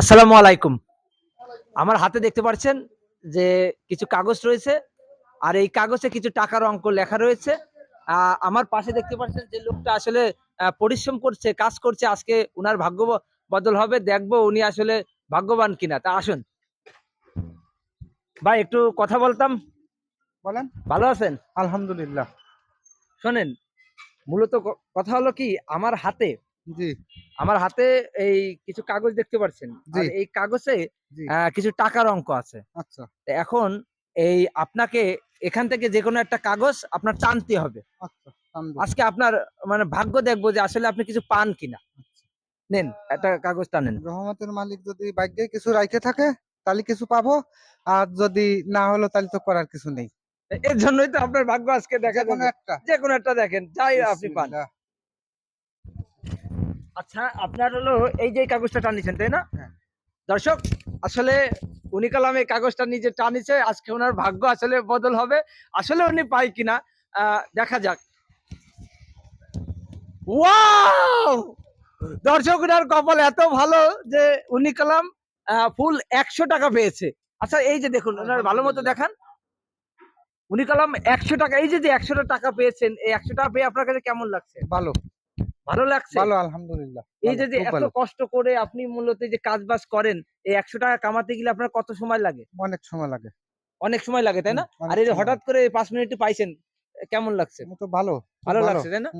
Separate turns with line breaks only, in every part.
আসসালামু আলাইকুম। আমার হাতে দেখতে পাচ্ছেন যে কিছু কাগজ রয়েছে আর এই কাগজে কিছু টাকার অঙ্ক লেখা রয়েছে। আমার পাশে দেখতে পাচ্ছেন যে লোকটা আসলে পরিশ্রম করছে কাজ করছে। আজকে উনার ভাগ্য বদল হবে দেখব উনি আসলে ভাগ্যবান কিনা। তা আসুন। ভাই একটু কথা বলতাম?
বলেন।
ভালো আছেন?
আলহামদুলিল্লাহ।
শোনেন মূলত কথা হলো কি আমার হাতে
জি।
আমার হাতে এই কিছু কাগজ দেখতে পাচ্ছেন। আর এই কাগজে কিছু টাকার অঙ্ক আছে।
আচ্ছা।
এখন এই আপনাকে এখান থেকে যে কোনো একটা কাগজ আপনার টানতে হবে।
আচ্ছা
আজকে আপনার মানে ভাগ্য দেখব যে আসলে আপনি কিছু পান কিনা। নেন একটা কাগজ টানেন।
রহমতের মালিক যদি ভাগ্যে কিছু রাইখে থাকে তাহলে কিছু পাবো। আর যদি না হলো তাহলে তো করার কিছু নেই।
এর জন্যই তো আপনার ভাগ্য আজকে দেখা যাবে।
একটা।
যে কোনো একটা দেখেন যাই আপনি পান। আচ্ছা আপনার হলো এই যে কাগজটা টানিছেন তাই না?
হ্যাঁ।
দর্শক আসলে উনি কালাম এই কাগজটা নিজে টানিছে আজকে ওনার ভাগ্য আসলে বদল হবে। আসলে উনি পাই কিনা দেখা যাক। ওয়াও! দর্শক উনার কপাল এত ভালো যে উনি কালাম ফুল একশো টাকা পেয়েছে। আচ্ছা এই যে দেখুন ওনার ভালো মতো দেখান। উনি কালাম একশো টাকা এই যে যে একশো টাকা পেয়েছেন এই একশো টাকা পেয়ে আপনার কাছে কেমন লাগছে?
ভালো।
ভালো লাগছে?
ভালো আলহামদুলিল্লাহ
এই যে এত কষ্ট করে আপনি মূলত যে কাজ বাজ করেন এই একশো টাকা কামাতে গেলে আপনার কত সময় লাগে?
অনেক সময় লাগে।
অনেক সময় লাগে তাই না? আর এই যে হঠাৎ করে পাঁচ মিনিটে পাইছেন কেমন লাগছে?
তো ভালো
ভালো লাগছে তাই না?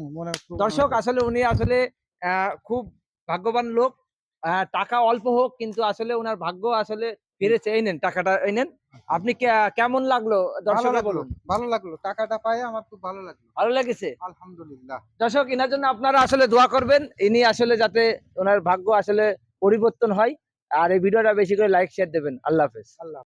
দর্শক আসলে উনি আসলে আহ, খুব ভাগ্যবান লোক। আহ, টাকা অল্প হোক কিন্তু আসলে ওনার ভাগ্য আসলে ফিরেছে এই নেন টাকাটা এই নেন। আপনি কেমন লাগল? দর্শক বলুন।
ভালো লাগল। টাকাটা পাই আমার খুব ভালো লাগল।
ভালো লেগেছে?
আলহামদুলিল্লাহ।
দর্শক এনার জন্য আপনারা আসলে দোয়া করবেন। ইনি আসলে যাতে ওনার ভাগ্য আসলে পরিবর্তন হয়। আর এই ভিডিওটা বেশি করে লাইক শেয়ার দেবেন। আল্লাহ হাফেজ।
আল্লাহ